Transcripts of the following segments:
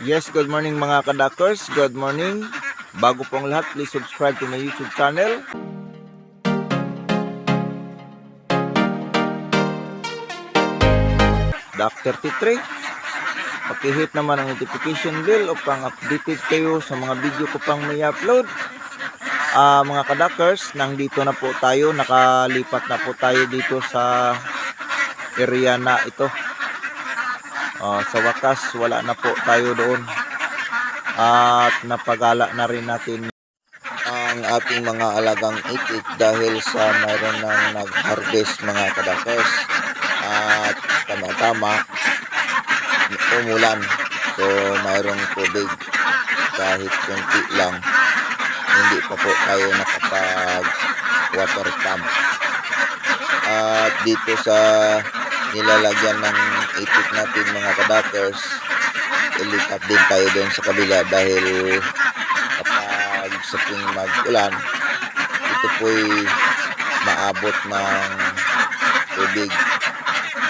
Yes, good morning mga kadakers. Good morning. Bago pong lahat, please subscribe to my YouTube channel. Dr. T3. Pakihit naman ang notification bell upang updated kayo sa mga video ko pang may upload. Ah, mga kadakers, nandito na po tayo. Nakalipat na po tayo dito sa area na ito. Ah, sa wakas, wala na po tayo doon. At napagala na rin natin ang ating mga alagang itik dahil sa mayroon ng nag-harvest mga kadakers. At tama-tama, umulan. So, mayroong tubig kahit kunti lang. Hindi pa po tayo nakapag water pump. At dito sa nilalagyan ng itik natin mga kadakers, ilipat din tayo doon sa kabila dahil kapag sa tuwing mag-ulan, ito po'y maabot ng tubig.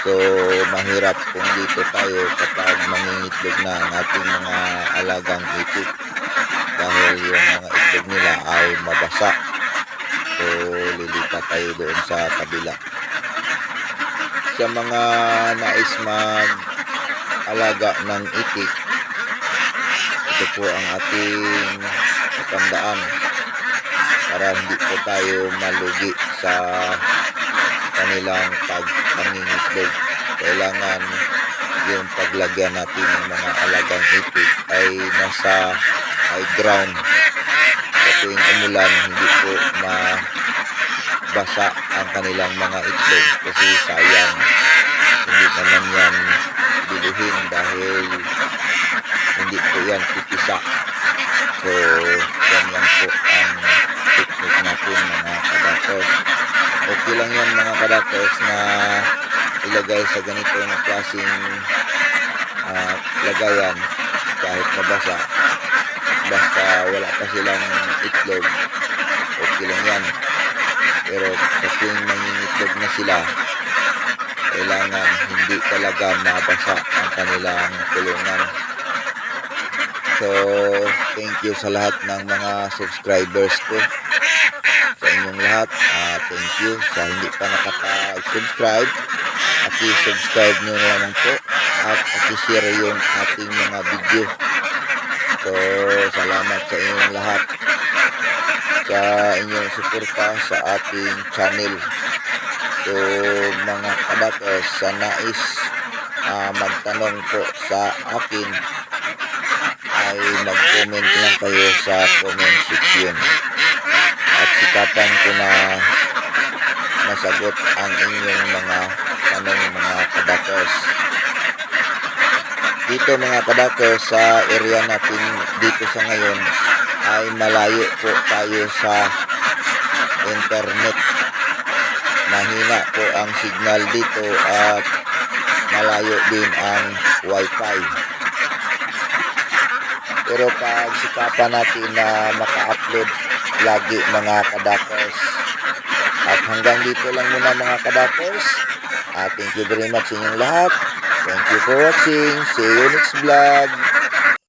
So, mahirap kung dito tayo kapag mangingitlog na ang ating mga alagang itik dahil yung mga itlog nila ay mabasa. So, lilipat tayo doon sa kabila. Sa mga nais mag alaga ng itik, ito po ang ating katandaan para hindi po tayo malugi sa kanilang pagpangingitlog. Kailangan yung paglagyan natin ng mga alagang itik ay nasa high ground. Sa tuwing umulan, hindi po mabasa ang kanilang mga itlog kasi sayang hindi naman yan bilihin dahil hindi po yan pipisa. So, yan lang po ang technique natin mga kadakos. Okay lang yan mga kadakos na ilagay sa ganitong klaseng ah, lagayan kahit mabasa. Basta wala pa silang itlog, okay lang yan. Pero kasi mangingitlog na sila, kailangan hindi talaga mabasa ang kanilang kulungan. So, thank you sa lahat ng mga subscribers ko. Sa inyong lahat, ah, thank you. Sa hindi pa nakaka-subscribe, paki-subscribe nyo na naman po at paki-share yung ating mga video. So, salamat sa inyong lahat sa inyong suporta sa ating channel. So, mga kabatos, sa nais ah, magtanong po sa akin, ay mag-comment lang kayo sa comment section. At sikatan ko na masagot ang inyong mga tanong mga kabatos. Dito mga kabatos, sa area natin dito sa ngayon, ay malayo po tayo sa internet. Mahina po ang signal dito at malayo din ang wifi. Pero pag sikapan natin na maka-upload lagi mga kadakers at hanggang dito lang muna mga kadakers. Uh, thank you very much sa inyong lahat. Thank you for watching. See you next vlog